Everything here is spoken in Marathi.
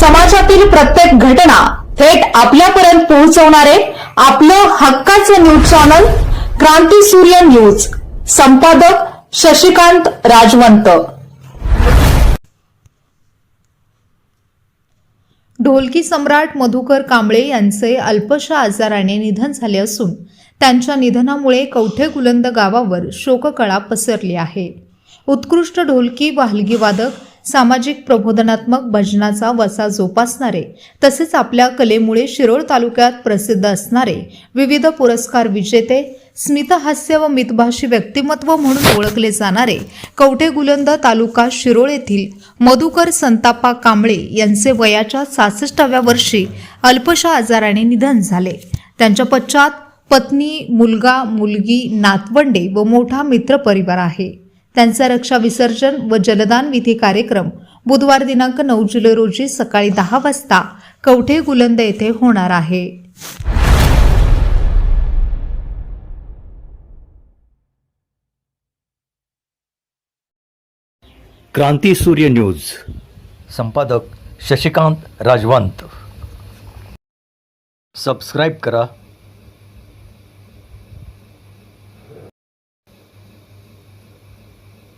समाजातील प्रत्येक घटना थेट आपल्यापर्यंत पोहोचवणारे आपलं हक्काचं न्यूज चॅनल क्रांती सूर्य न्यूज. संपादक शशिकांत राजवंत. ढोलकी सम्राट मधुकर कांबळे यांचे अल्पशा आजाराने निधन झाले असून त्यांच्या निधनामुळे कवठे कुलंद गावावर शोककळा पसरली आहे. उत्कृष्ट ढोलकी वाहलगीवादक सामाजिक प्रबोधनात्मक भजनाचा वसा जोपासणारे तसेच आपल्या कलेमुळे शिरोळ तालुक्यात प्रसिद्ध असणारे विविध पुरस्कार विजेते स्मितहास्य व मितभाषी व्यक्तिमत्व म्हणून ओळखले जाणारे कवठे गुलंद तालुका शिरोळ येथील मधुकर संतापा कांबळे यांचे वयाच्या सासष्टाव्या वर्षी अल्पशा आजाराने निधन झाले. त्यांच्या पश्चात पत्नी मुलगा मुलगी नातवंडे व मोठा मित्रपरिवार आहे. त्यांचा रक्षा विसर्जन व जलदान विधी कार्यक्रम बुधवार दिनांक नऊ जुलै रोजी सकाळी दहा वाजता कवठे गुलंद येथे होणार आहे. क्रांती सूर्य न्यूज. संपादक शशिकांत राजवंत. सबस्क्राईब करा.